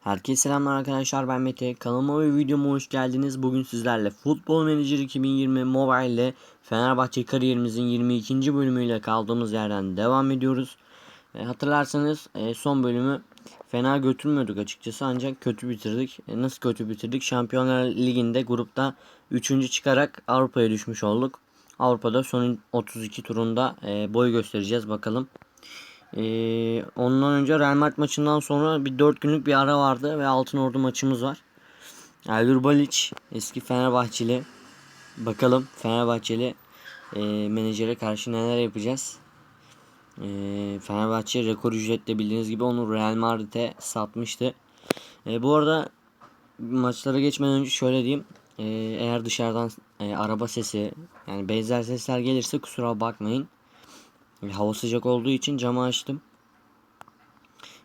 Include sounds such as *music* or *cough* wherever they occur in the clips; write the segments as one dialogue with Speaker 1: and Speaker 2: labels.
Speaker 1: Herkese selamlar arkadaşlar ben Mete. Kanalıma ve videoma hoş geldiniz. Bugün sizlerle Futbol Manager 2020 Mobile ile Fenerbahçe kariyerimizin 22. bölümüyle kaldığımız yerden devam ediyoruz. E, hatırlarsanız e, son bölümü fena götürmüyorduk açıkçası ancak kötü bitirdik. E, nasıl kötü bitirdik? Şampiyonlar Ligi'nde grupta 3. çıkarak Avrupa'ya düşmüş olduk. Avrupa'da son 32 turunda e, boy göstereceğiz bakalım. Ee, ondan önce Real Madrid maçından sonra bir 4 günlük bir ara vardı ve Altın Ordu maçımız var. Eldur Balic eski Fenerbahçeli. Bakalım Fenerbahçeli e, menajere karşı neler yapacağız. E, Fenerbahçe rekor ücretle bildiğiniz gibi onu Real Madrid'e satmıştı. E, bu arada maçlara geçmeden önce şöyle diyeyim. E, eğer dışarıdan e, araba sesi yani benzer sesler gelirse kusura bakmayın. Hava sıcak olduğu için camı açtım.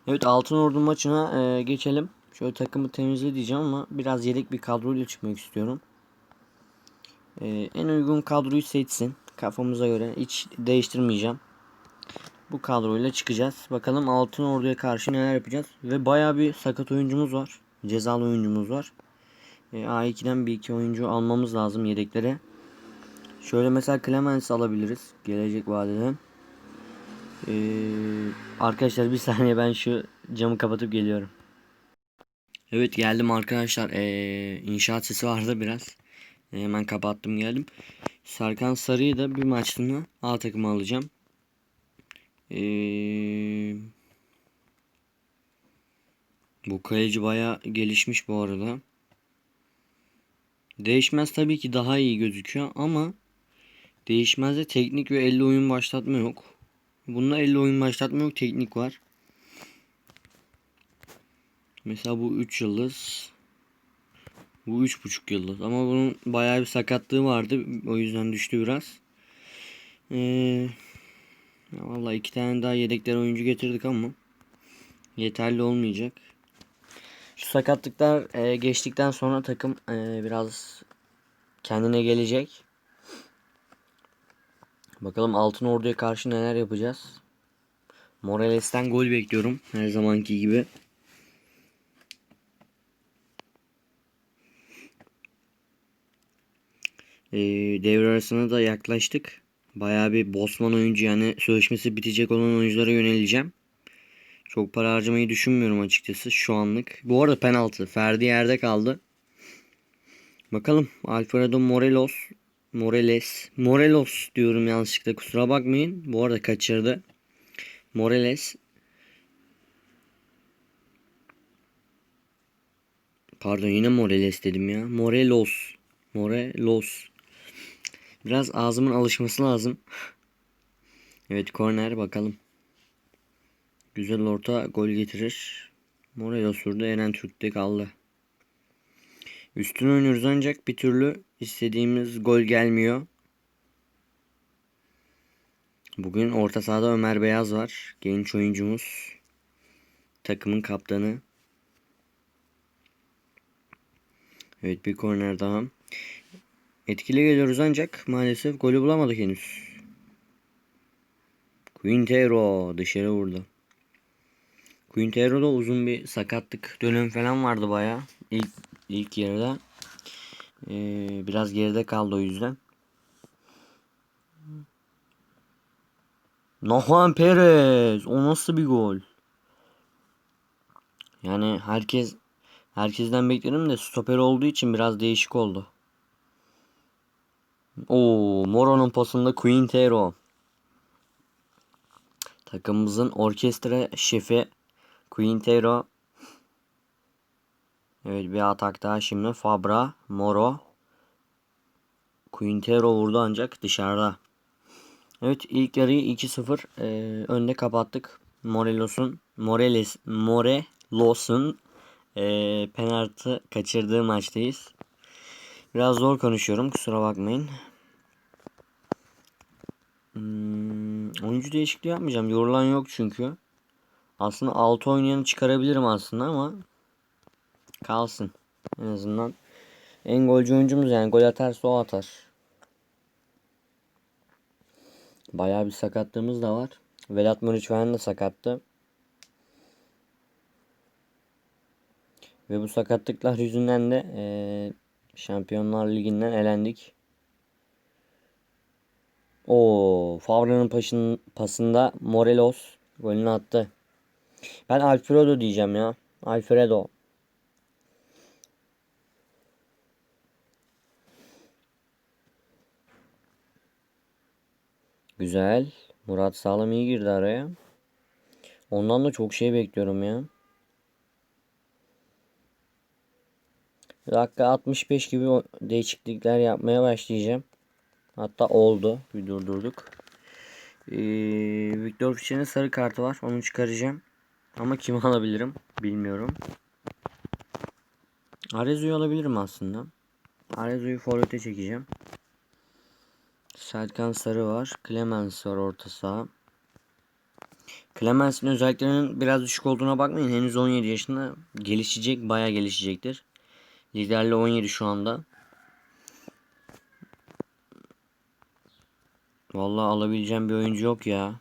Speaker 1: Evet Altın Ordu maçına e, geçelim. Şöyle takımı temizle diyeceğim ama biraz yedek bir kadroyla çıkmak istiyorum. E, en uygun kadroyu seçsin. Kafamıza göre hiç değiştirmeyeceğim. Bu kadroyla çıkacağız. Bakalım Altın Ordu'ya karşı neler yapacağız. Ve baya bir sakat oyuncumuz var. Cezalı oyuncumuz var. E, A2'den bir iki oyuncu almamız lazım yedeklere. Şöyle mesela Clemens alabiliriz. Gelecek vadeden. Ee, arkadaşlar bir saniye ben şu camı kapatıp geliyorum. Evet geldim arkadaşlar. Ee, inşaat sesi vardı biraz. Ee, hemen kapattım geldim. Serkan Sarı'yı da bir maçlığına A takımı alacağım. Ee, bu kaleci baya gelişmiş bu arada. Değişmez tabii ki daha iyi gözüküyor ama değişmezde teknik ve elle oyun başlatma yok. Bunda 50 oyun başlatma yok teknik var. Mesela bu 3 yıldız. Bu 3.5 yıldız. Ama bunun bayağı bir sakatlığı vardı. O yüzden düştü biraz. Ee, Valla iki tane daha yedekler oyuncu getirdik ama yeterli olmayacak. Şu sakatlıklar e, geçtikten sonra takım e, biraz kendine gelecek. Bakalım Altın Ordu'ya karşı neler yapacağız. Morales'ten gol bekliyorum. Her zamanki gibi. Ee, devre arasına da yaklaştık. Bayağı bir Bosman oyuncu yani sözleşmesi bitecek olan oyunculara yöneleceğim. Çok para harcamayı düşünmüyorum açıkçası şu anlık. Bu arada penaltı. Ferdi yerde kaldı. Bakalım Alfredo Morelos Morales. Morelos diyorum yanlışlıkla kusura bakmayın. Bu arada kaçırdı. Morales. Pardon yine Morales dedim ya. Morelos. Morelos. Biraz ağzımın alışması lazım. Evet korner bakalım. Güzel orta gol getirir. Morelos vurdu. Eren Türk'te kaldı. Üstün oynuyoruz ancak bir türlü istediğimiz gol gelmiyor. Bugün orta sahada Ömer Beyaz var. Genç oyuncumuz. Takımın kaptanı. Evet bir korner daha. Etkili geliyoruz ancak maalesef golü bulamadık henüz. Quintero dışarı vurdu. Quintero'da uzun bir sakatlık dönem falan vardı baya. İlk ilk yarıda. Ee, biraz geride kaldı o yüzden. Nohan Perez. O nasıl bir gol? Yani herkes herkesten beklerim de stoper olduğu için biraz değişik oldu. O Moro'nun pasında Quintero. Takımımızın orkestra şefi Quintero Evet bir atak daha şimdi. Fabra, Moro. Quintero vurdu ancak dışarıda. Evet ilk yarıyı 2-0 e, önde kapattık. Morelos'un Morales Morelos'un e, penaltı kaçırdığı maçtayız. Biraz zor konuşuyorum kusura bakmayın. Hmm, oyuncu değişikliği yapmayacağım. Yorulan yok çünkü. Aslında 6 oynayanı çıkarabilirim aslında ama kalsın. En azından en golcü oyuncumuz yani gol atarsa o atar. Bayağı bir sakatlığımız da var. Vedat Muriç falan da sakattı. Ve bu sakatlıklar yüzünden de eee, Şampiyonlar Ligi'nden elendik. O Favre'nin paşın, pasında Morelos golünü attı. Ben Alfredo diyeceğim ya. Alfredo. Güzel. Murat Sağlam iyi girdi araya. Ondan da çok şey bekliyorum ya. Dakika 65 gibi değişiklikler yapmaya başlayacağım. Hatta oldu. Bir durdurduk. Ee, Victor Fischer'in sarı kartı var. Onu çıkaracağım. Ama kimi *laughs* alabilirim bilmiyorum. Arezo'yu alabilirim aslında. Arezo'yu forvete çekeceğim. Serkan Sarı var. Clemens var orta saha. Clemens'in özelliklerinin biraz düşük olduğuna bakmayın. Henüz 17 yaşında gelişecek. Bayağı gelişecektir. Liderli 17 şu anda. Vallahi alabileceğim bir oyuncu yok ya.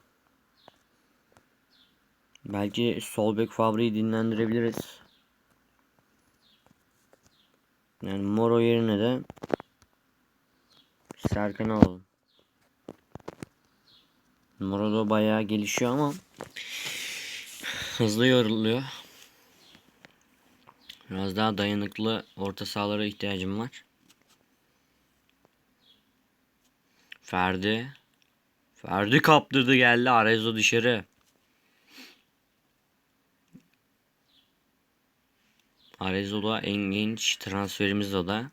Speaker 1: Belki sol bek Fabre'yi dinlendirebiliriz. Yani Moro yerine de Serkan'ı alalım. Moro da bayağı gelişiyor ama hızlı yoruluyor. Biraz daha dayanıklı orta sahalara ihtiyacım var. Ferdi. Ferdi kaptırdı geldi. Arezzo dışarı. Arezzo da en genç transferimiz o da.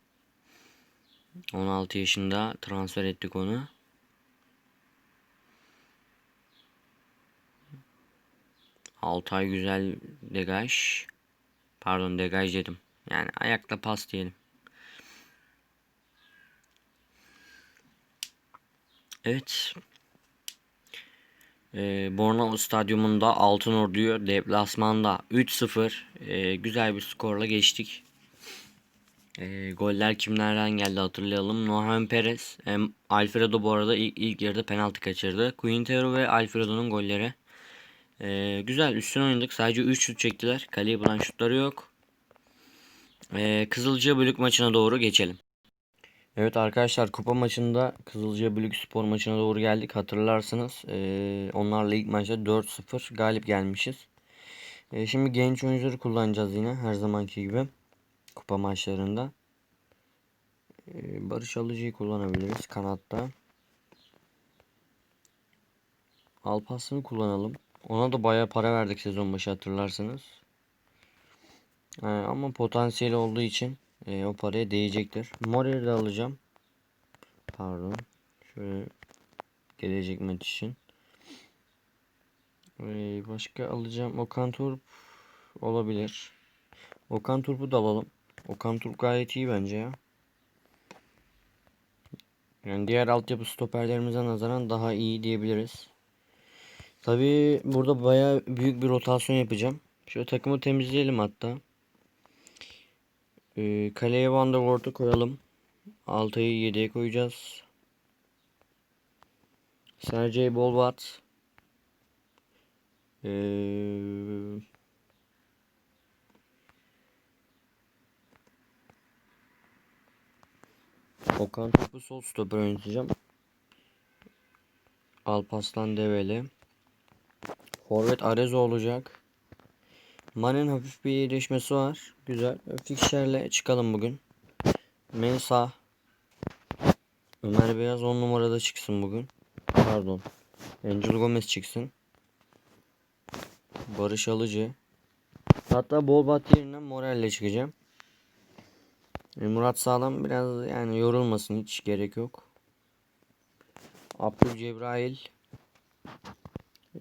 Speaker 1: 16 yaşında transfer ettik onu. Altay güzel degaj. Pardon degaj dedim. Yani ayakta pas diyelim. Evet. Ee, Bornova Stadyumunda Altın Ordu'yu deplasmanda 3-0 ee, güzel bir skorla geçtik. Ee, goller kimlerden geldi hatırlayalım. Nohan Perez, em, Alfredo bu arada ilk, ilk yarıda penaltı kaçırdı. Quintero ve Alfredo'nun golleri. Ee, güzel üstün oynadık. Sadece 3 şut çektiler. Kaleye bulan şutları yok. Ee, Kızılcı Bölük maçına doğru geçelim. Evet arkadaşlar kupa maçında Kızılca Bölük Spor maçına doğru geldik. Hatırlarsınız ee, onlarla ilk maçta 4-0 galip gelmişiz. Ee, şimdi genç oyuncuları kullanacağız yine her zamanki gibi kupa maçlarında. Ee, Barış Alıcı'yı kullanabiliriz kanatta. Alpaslı'nı kullanalım. Ona da bayağı para verdik sezon başı hatırlarsınız. Ee, ama potansiyeli olduğu için e, o paraya değecektir. Morer'i de alacağım. Pardon. Şöyle gelecek maç için. Ee, başka alacağım. Okan Turp olabilir. Okan Turp'u da alalım. Okan Turp gayet iyi bence ya. Yani diğer altyapı stoperlerimize nazaran daha iyi diyebiliriz. Tabi burada baya büyük bir rotasyon yapacağım. Şöyle takımı temizleyelim hatta. Ee, kaleye Van der Vaart'ı koyalım. Altay'ı yedeğe koyacağız. Sergey Bolvat. Ee, Okan Topu sol stoper oynatacağım. Alpaslan Develi. Forvet Areza olacak. Mane'nin hafif bir iyileşmesi var. Güzel. Fixer'le çıkalım bugün. Mensah. Ömer Beyaz 10 numarada çıksın bugün. Pardon. Angel Gomez çıksın. Barış Alıcı. Hatta Bolbat yerine Morel'le çıkacağım. E, Murat Sağlam biraz yani yorulmasın hiç gerek yok. Abdül Cebrail.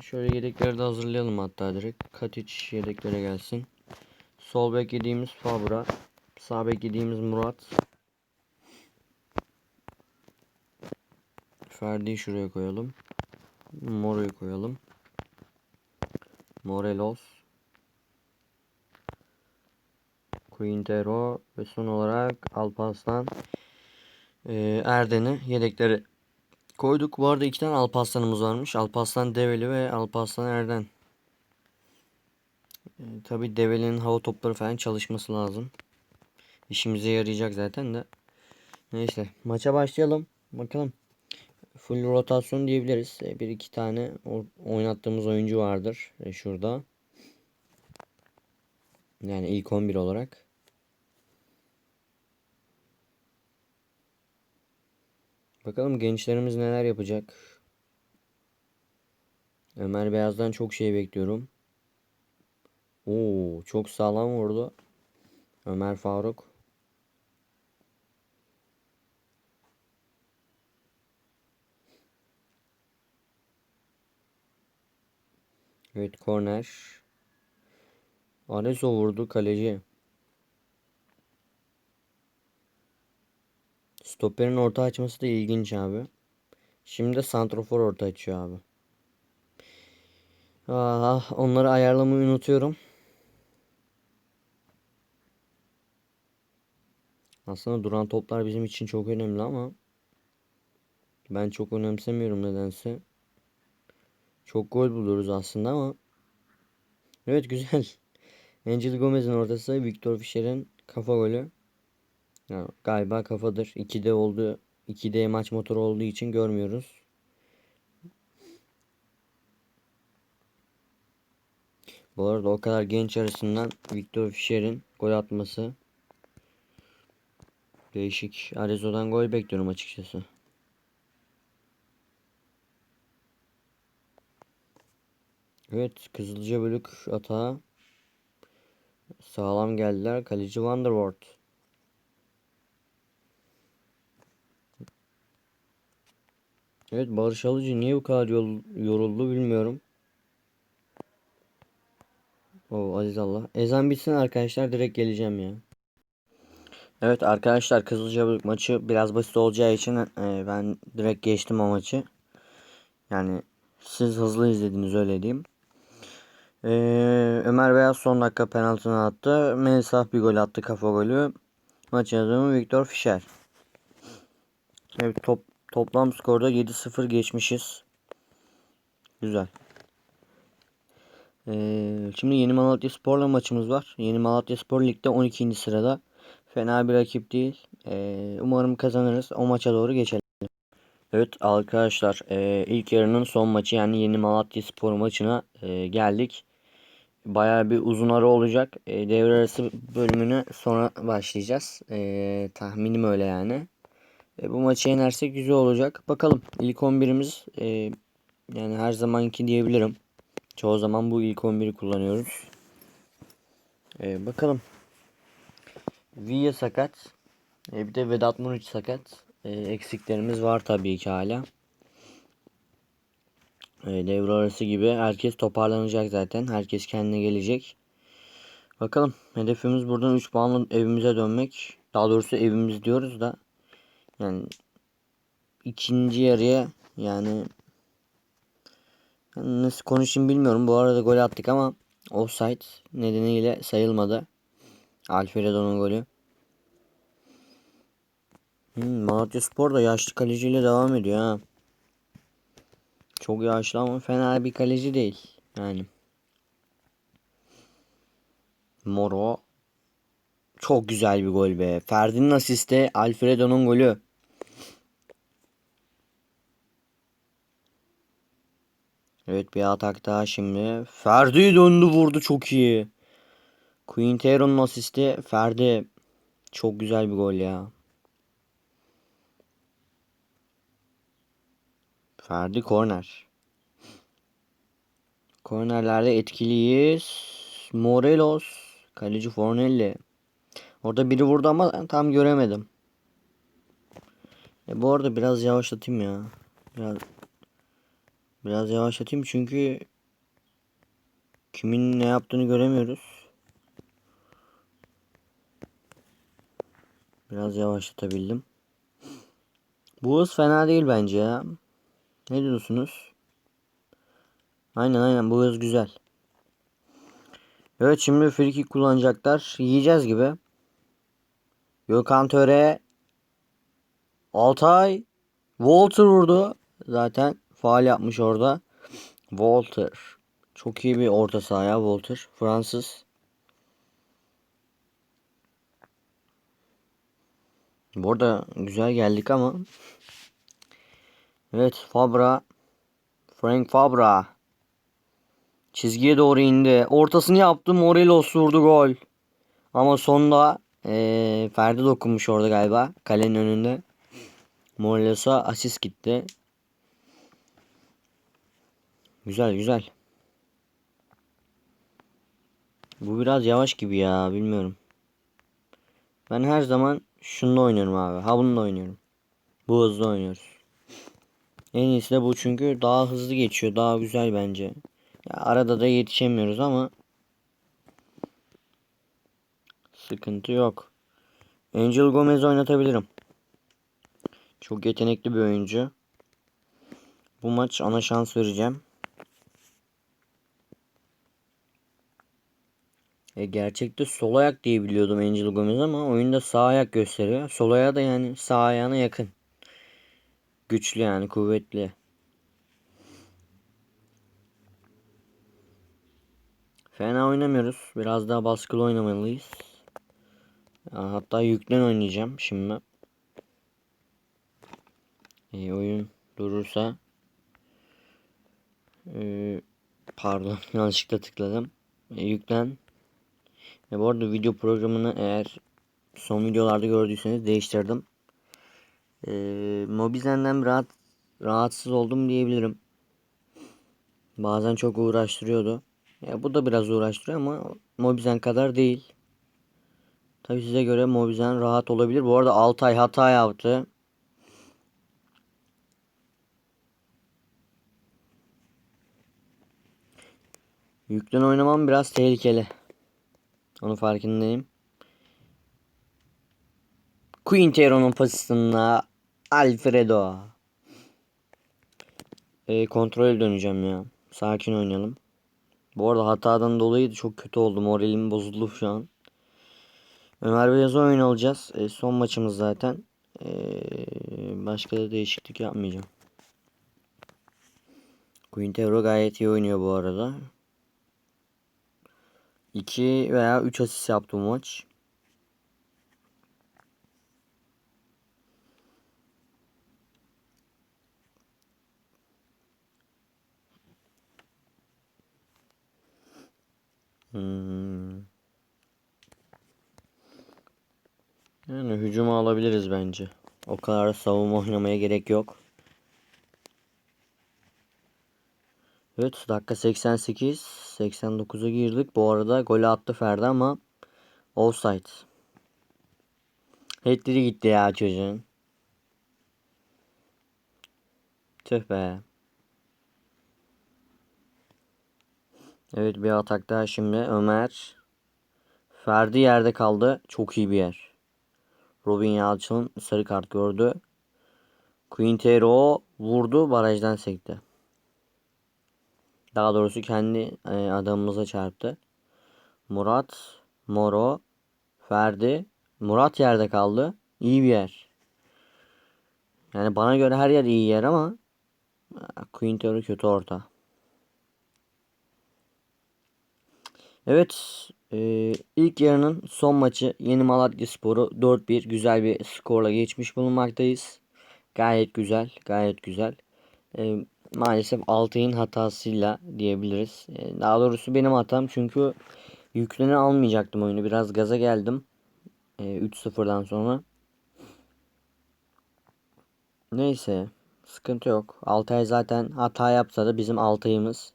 Speaker 1: Şöyle yedekleri de hazırlayalım hatta direkt. Katic yedeklere gelsin. Sol bek yediğimiz Fabra. Sağ bek yediğimiz Murat. Ferdi'yi şuraya koyalım. Moro'yu koyalım. Morelos. Quintero ve son olarak Alparslan e, Erden'i yedekleri koyduk. Bu arada iki tane Alparslan'ımız varmış. Alparslan Develi ve Alparslan Erden. E, tabii develerin hava topları falan çalışması lazım. İşimize yarayacak zaten de. Neyse maça başlayalım. Bakalım. Full rotasyon diyebiliriz. E, bir iki tane oynattığımız oyuncu vardır. E, şurada. Yani ilk 11 olarak. Bakalım gençlerimiz neler yapacak. Ömer Beyaz'dan çok şey bekliyorum. Oo, çok sağlam vurdu. Ömer Faruk. Evet korner. Areso vurdu kaleci. Stoper'in orta açması da ilginç abi. Şimdi de santrofor orta açıyor abi. Ah, onları ayarlamayı unutuyorum. Aslında duran toplar bizim için çok önemli ama ben çok önemsemiyorum nedense. Çok gol buluruz aslında ama evet güzel. *laughs* Angel Gomez'in ortası Victor Fischer'in kafa golü. Ya, galiba kafadır. 2'de oldu. 2D maç motoru olduğu için görmüyoruz. Bu arada o kadar genç arasından Victor Fischer'in gol atması değişik. Arezo'dan gol bekliyorum açıkçası. Evet Kızılca bölük atağa sağlam geldiler. Kaleci Vandervoort. Evet Barış Alıcı niye bu kadar yol, yoruldu bilmiyorum. O Aziz Allah. Ezan bitsin arkadaşlar direkt geleceğim ya. Evet arkadaşlar Kızılcahamam maçı biraz basit olacağı için e, ben direkt geçtim o maçı. Yani siz hızlı izlediniz öyle diyeyim. E, Ömer Beyaz son dakika penaltını attı. Mensah bir gol attı kafa golü. Maç yazımı Viktor Fischer. Evet top, toplam skorda 7-0 geçmişiz. Güzel. Ee, şimdi Yeni Malatya Spor'la maçımız var. Yeni Malatya Spor Lig'de 12. sırada. Fena bir rakip değil. Ee, umarım kazanırız. O maça doğru geçelim. Evet arkadaşlar e, ilk yarının son maçı yani Yeni Malatya Spor maçına e, geldik. Bayağı bir uzun ara olacak. E, devre arası bölümünü sonra başlayacağız. E, tahminim öyle yani. E, bu maçı yenersek güzel olacak. Bakalım ilk 11'imiz e, yani her zamanki diyebilirim. Çoğu zaman bu ilk 11'i kullanıyoruz. Ee, bakalım. Villa sakat. Ee, bir de Vedat Muriç sakat. Ee, eksiklerimiz var tabii ki hala. Ee, devre arası gibi herkes toparlanacak zaten. Herkes kendine gelecek. Bakalım. Hedefimiz buradan 3 puanla evimize dönmek. Daha doğrusu evimiz diyoruz da. Yani ikinci yarıya yani Nasıl konuşayım bilmiyorum. Bu arada gol attık ama offside nedeniyle sayılmadı. Alfredo'nun golü. Hmm, Malatya Spor da yaşlı kaleciyle devam ediyor ha. Çok yaşlı ama fena bir kaleci değil. Yani. Moro. Çok güzel bir gol be. Ferdi'nin asiste Alfredo'nun golü. Evet bir atak daha şimdi. Ferdi döndü vurdu çok iyi. Quintero'nun asisti Ferdi. Çok güzel bir gol ya. Ferdi korner. Kornerlerde etkiliyiz. Morelos. Kaleci Fornelli. Orada biri vurdu ama tam göremedim. E bu arada biraz yavaşlatayım ya. Biraz Biraz yavaşlatayım çünkü kimin ne yaptığını göremiyoruz. Biraz yavaşlatabildim. Bu hız fena değil bence ya. Ne diyorsunuz? Aynen aynen bu hız güzel. Evet şimdi free kick kullanacaklar. Yiyeceğiz gibi. Gökhan Töre Altay Walter vurdu. Zaten faal yapmış orada. Walter. Çok iyi bir orta saha ya Walter. Fransız. Bu arada güzel geldik ama. Evet Fabra. Frank Fabra. Çizgiye doğru indi. Ortasını yaptı. Morelos vurdu gol. Ama sonda eee Ferdi dokunmuş orada galiba. Kalenin önünde. Morelos'a asist gitti. Güzel güzel. Bu biraz yavaş gibi ya bilmiyorum. Ben her zaman şununla oynuyorum abi. Ha bununla oynuyorum. Bu hızlı oynuyoruz. En iyisi de bu çünkü daha hızlı geçiyor. Daha güzel bence. Ya arada da yetişemiyoruz ama sıkıntı yok. Angel Gomez oynatabilirim. Çok yetenekli bir oyuncu. Bu maç ana şans vereceğim. E gerçekte sol ayak diye biliyordum Angel Gomez ama oyunda sağ ayak gösteriyor. Sol ayağı da yani sağ ayağına yakın. Güçlü yani kuvvetli. Fena oynamıyoruz. Biraz daha baskılı oynamalıyız. Hatta yüklen oynayacağım şimdi. E, oyun durursa e, pardon *laughs* yanlışlıkla tıkladım. E, yüklen. E, bu arada video programını eğer son videolarda gördüyseniz değiştirdim. E, Mobizen'den rahat rahatsız oldum diyebilirim. Bazen çok uğraştırıyordu. Ya bu da biraz uğraştırıyor ama Mobizen kadar değil. Tabi size göre Mobizen rahat olabilir. Bu arada Altay hata yaptı. Yüklen oynamam biraz tehlikeli. Onu farkındayım. Quintero'nun pasısında Alfredo. E, kontrol döneceğim ya. Sakin oynayalım. Bu arada hatadan dolayı çok kötü oldum. Moralim bozuldu şu an. Ömer Beyaz'a oyun alacağız. E, son maçımız zaten. E, başka da değişiklik yapmayacağım. Quintero gayet iyi oynuyor bu arada. 2 veya 3 asist yaptı bu maç. Hmm. Yani hücuma alabiliriz bence. O kadar savunma oynamaya gerek yok. Evet dakika 88. 89'a girdik. Bu arada golü attı Ferdi ama offside. Hatleri gitti ya çocuğun. Tüh be. Evet bir atak daha şimdi. Ömer. Ferdi yerde kaldı. Çok iyi bir yer. Robin Yalçın sarı kart gördü. Quintero vurdu. Barajdan sekti. Daha doğrusu kendi e, adamımıza çarptı. Murat, Moro, Ferdi. Murat yerde kaldı. İyi bir yer. Yani bana göre her yer iyi yer ama Quintero kötü orta. Evet. E, ilk yarının son maçı Yeni Malatya Sporu 4-1 güzel bir skorla geçmiş bulunmaktayız. Gayet güzel. Gayet güzel. E, maalesef Altay'ın hatasıyla diyebiliriz. E, daha doğrusu benim hatam çünkü yükleni almayacaktım oyunu. Biraz gaza geldim. E, 3-0'dan sonra. Neyse. Sıkıntı yok. Altay zaten hata yapsa da bizim Altay'ımız.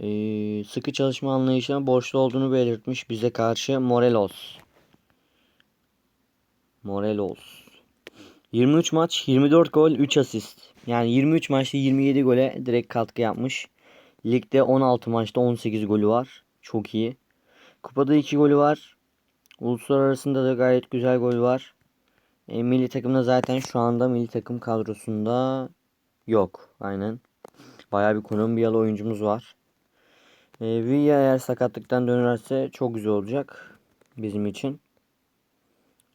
Speaker 1: Ee, sıkı çalışma anlayışına borçlu olduğunu belirtmiş bize karşı Morelos. Morelos. 23 maç, 24 gol, 3 asist. Yani 23 maçta 27 gole direkt katkı yapmış. Ligde 16 maçta 18 golü var. Çok iyi. Kupada 2 golü var. Uluslararasında da gayet güzel gol var. E, milli takımda zaten şu anda milli takım kadrosunda yok. Aynen. Bayağı bir Kolombiyalı oyuncumuz var. E, Villa eğer sakatlıktan dönerse çok güzel olacak bizim için.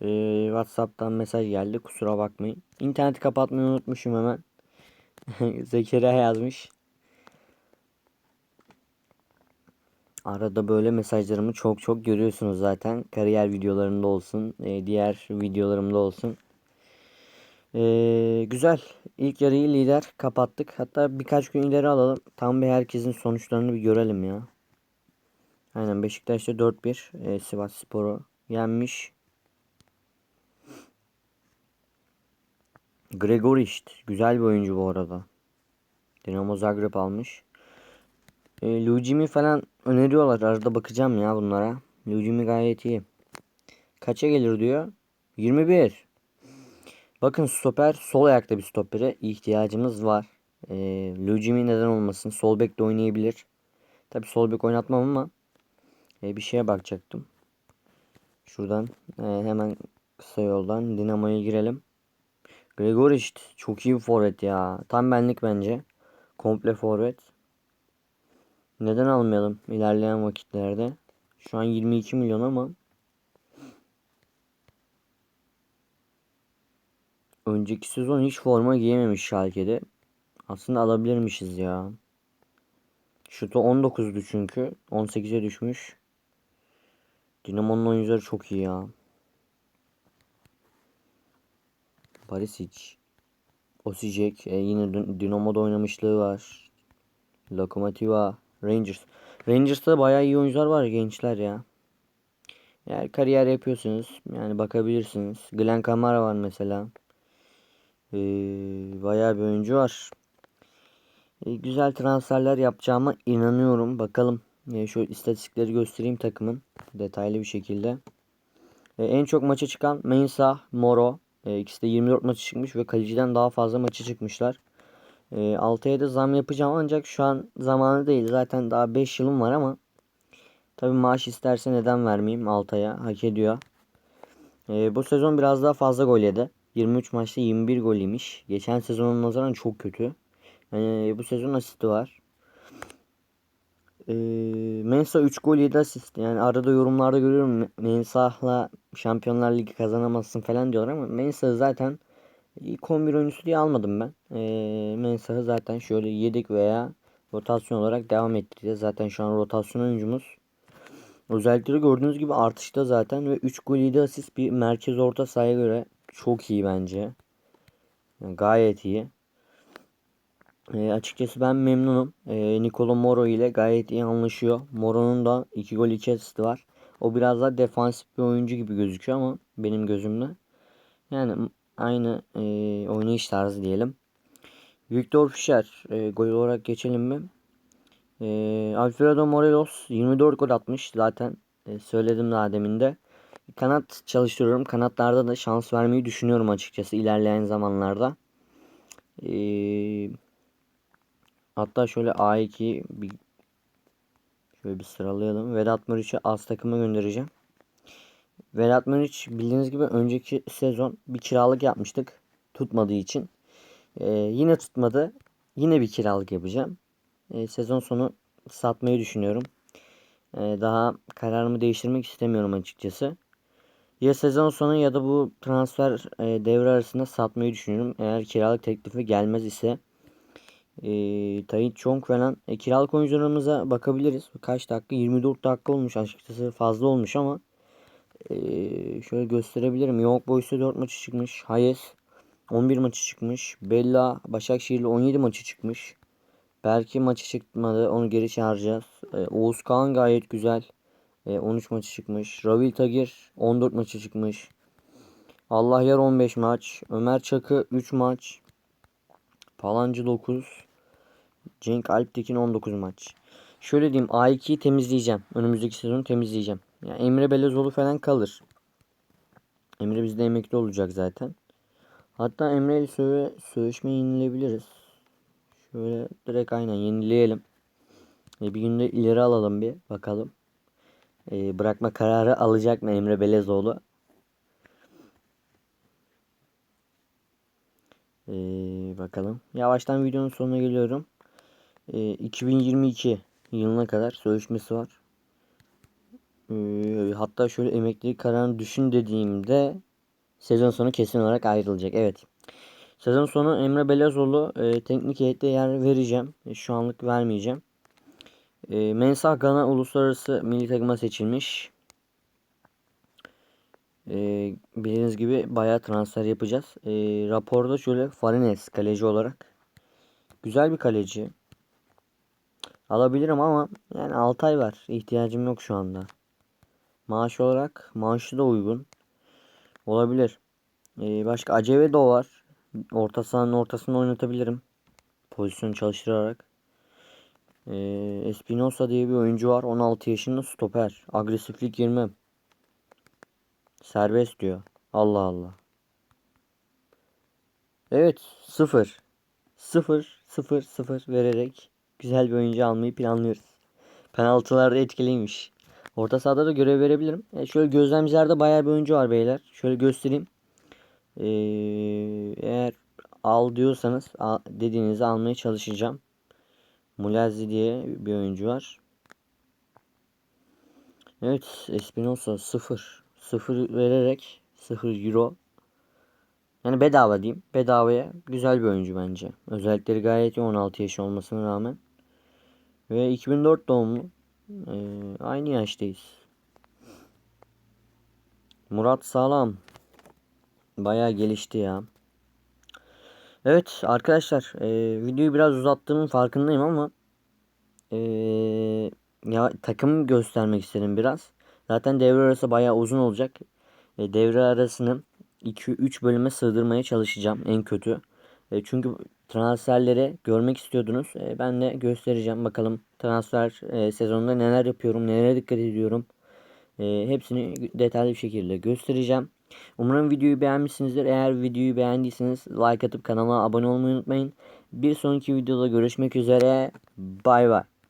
Speaker 1: E, Whatsapp'tan mesaj geldi. Kusura bakmayın. İnterneti kapatmayı unutmuşum hemen. *laughs* Zekeriya yazmış. Arada böyle mesajlarımı çok çok görüyorsunuz zaten. Kariyer videolarımda olsun, e, diğer videolarımda olsun. E, güzel. İlk yarıyı lider kapattık. Hatta birkaç gün ileri alalım. Tam bir herkesin sonuçlarını bir görelim ya. Aynen Beşiktaş'ta 4-1 e, Sivas Spor'u yenmiş. Gregorist güzel bir oyuncu bu arada. Dinamo Zagreb almış. E, Lujimi falan öneriyorlar. Arada bakacağım ya bunlara. Lujimi gayet iyi. Kaça gelir diyor. 21. Bakın stoper sol ayakta bir stopere ihtiyacımız var. E, Lujimi neden olmasın? Sol bek de oynayabilir. Tabi sol bek oynatmam ama e, bir şeye bakacaktım. Şuradan e, hemen kısa yoldan Dinamo'ya girelim. Gregorist çok iyi bir forvet ya. Tam benlik bence. Komple forvet. Neden almayalım ilerleyen vakitlerde? Şu an 22 milyon ama önceki sezon hiç forma giyememiş Schalke'de. Aslında alabilirmişiz ya. Şutu 19'du çünkü. 18'e düşmüş. Dinamo'nun oyuncuları çok iyi ya. Barisic. Osijek. E, yine Dinamo'da oynamışlığı var. Lokomotiva. Rangers. Rangers'ta bayağı iyi oyuncular var gençler ya. Eğer kariyer yapıyorsunuz yani bakabilirsiniz. Glenn Kamara var mesela. Ee, bayağı bir oyuncu var. Ee, güzel transferler yapacağıma inanıyorum. Bakalım. Ee, şu istatistikleri göstereyim takımın detaylı bir şekilde. Ee, en çok maça çıkan Mensah, Moro. Ee, ikisi de 24 maçı çıkmış ve kaleciden daha fazla maçı çıkmışlar. E, 6'ya da zam yapacağım ancak şu an zamanı değil. Zaten daha 5 yılım var ama tabi maaş isterse neden vermeyeyim 6'ya hak ediyor. E, bu sezon biraz daha fazla gol yedi. 23 maçta 21 gol yemiş. Geçen sezonun nazaran çok kötü. Yani bu sezon asisti var. E, Mensa 3 gol 7 asist. Yani arada yorumlarda görüyorum Mensah'la Şampiyonlar Ligi kazanamazsın falan diyorlar ama Mensa zaten İlk 11 oyuncusu diye almadım ben. E, Mensah'ı zaten şöyle yedek veya rotasyon olarak devam ettireceğiz. Zaten şu an rotasyon oyuncumuz. Özellikleri gördüğünüz gibi artışta zaten ve 3 gol 7 asist bir merkez orta sahaya göre çok iyi bence. Yani gayet iyi. E, açıkçası ben memnunum. E, Nicolo Moro ile gayet iyi anlaşıyor. Moro'nun da 2 gol 2 asisti var. O biraz daha defansif bir oyuncu gibi gözüküyor ama benim gözümde. Yani aynı e, oynayış tarzı diyelim. Victor Fischer e, gol olarak geçelim mi? E, Alfredo Morelos 24 gol atmış. Zaten e, söyledim daha demin de. Kanat çalıştırıyorum. Kanatlarda da şans vermeyi düşünüyorum açıkçası ilerleyen zamanlarda. E, hatta şöyle A2 bir şöyle bir sıralayalım. Vedat Muriç'i az takıma göndereceğim. Vedat Muriç bildiğiniz gibi önceki sezon bir kiralık yapmıştık. Tutmadığı için. Ee, yine tutmadı. Yine bir kiralık yapacağım. Ee, sezon sonu satmayı düşünüyorum. Ee, daha kararımı değiştirmek istemiyorum açıkçası. Ya sezon sonu ya da bu transfer e, devre arasında satmayı düşünüyorum. Eğer kiralık teklifi gelmez ise e, Tayit Chong falan e, kiralık oyuncularımıza bakabiliriz. Kaç dakika? 24 dakika olmuş açıkçası fazla olmuş ama ee, şöyle gösterebilirim. Young Boys'a 4 maçı çıkmış. Hayes 11 maçı çıkmış. Bella Başakşehir'le 17 maçı çıkmış. Belki maçı çıkmadı. Onu geri çağıracağız. Ee, Oğuz Kağan gayet güzel. Ee, 13 maçı çıkmış. Ravil Tagir 14 maçı çıkmış. Allah Yar 15 maç. Ömer Çakı 3 maç. Palancı 9. Cenk Alptekin 19 maç. Şöyle diyeyim A2'yi temizleyeceğim. Önümüzdeki sezonu temizleyeceğim. Yani Emre Belezoğlu falan kalır. Emre bizde emekli olacak zaten. Hatta Emre ile söve, sözleşme yenilebiliriz. Şöyle direkt aynen yenileyelim. E, bir günde ileri alalım bir bakalım. E, bırakma kararı alacak mı Emre Belezoğlu? E, bakalım. Yavaştan videonun sonuna geliyorum. E, 2022 yılına kadar sözleşmesi var. Ee, hatta şöyle emeklilik kararını düşün dediğimde sezon sonu kesin olarak ayrılacak. Evet. Sezon sonu Emre Belezoğlu e, teknik heyette yer vereceğim. E, şu anlık vermeyeceğim. E, Mensah Gana uluslararası milli takıma seçilmiş. E, bildiğiniz gibi bayağı transfer yapacağız. E, raporda şöyle Farines kaleci olarak. Güzel bir kaleci. Alabilirim ama yani 6 ay var. İhtiyacım yok şu anda. Maaş olarak maaşı da uygun. Olabilir. Ee, başka Acevedo var. Orta sahanın ortasında oynatabilirim. Pozisyon çalıştırarak. Ee, Espinosa diye bir oyuncu var. 16 yaşında stoper. Agresiflik girmem. Serbest diyor. Allah Allah. Evet. 0. 0 0 0 vererek güzel bir oyuncu almayı planlıyoruz. Penaltılarda etkiliymiş. Orta sahada da görev verebilirim. E şöyle gözlemcilerde bayağı bir oyuncu var beyler. Şöyle göstereyim. Ee, eğer al diyorsanız al, dediğinizi almaya çalışacağım. Mulazzi diye bir oyuncu var. Evet Espinosa 0. 0 vererek 0 euro. Yani bedava diyeyim. Bedavaya güzel bir oyuncu bence. Özellikleri gayet iyi 16 yaş olmasına rağmen. Ve 2004 doğumlu. Ee, aynı yaştayız. Murat Sağlam. Bayağı gelişti ya. Evet arkadaşlar e, videoyu biraz uzattığımın farkındayım ama e, ya takım göstermek istedim biraz. Zaten devre arası bayağı uzun olacak. E, devre arasını 2-3 bölüme sığdırmaya çalışacağım en kötü. E, çünkü transferleri görmek istiyordunuz. E, ben de göstereceğim. Bakalım transfer e, sezonunda neler yapıyorum, nelere dikkat ediyorum. E, hepsini detaylı bir şekilde göstereceğim. Umarım videoyu beğenmişsinizdir. Eğer videoyu beğendiyseniz like atıp kanala abone olmayı unutmayın. Bir sonraki videoda görüşmek üzere. Bay bay.